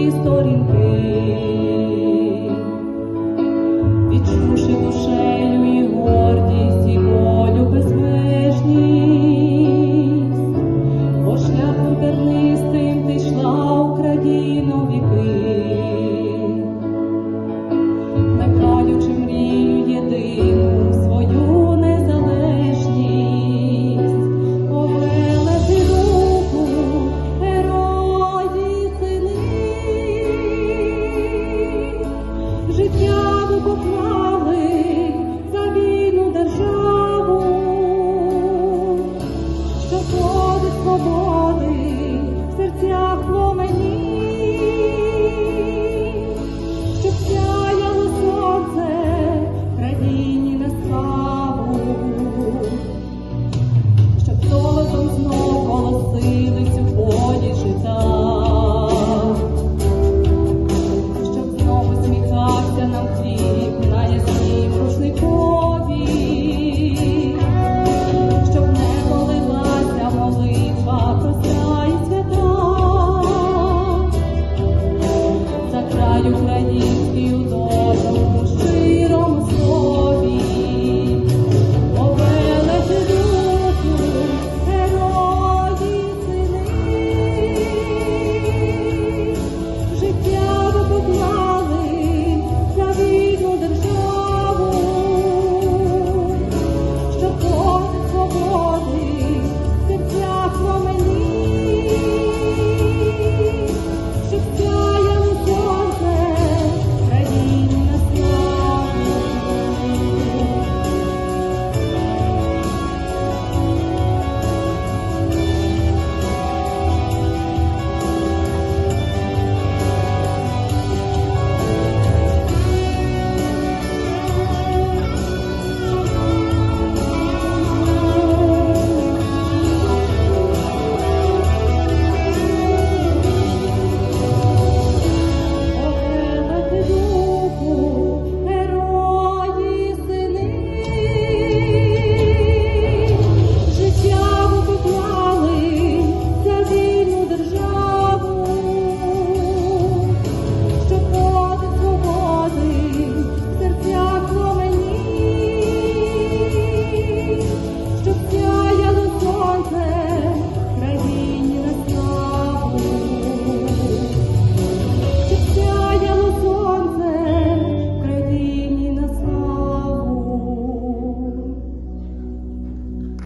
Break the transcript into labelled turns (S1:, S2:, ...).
S1: Cristo rimpei. свободи в серцях пламені, щоб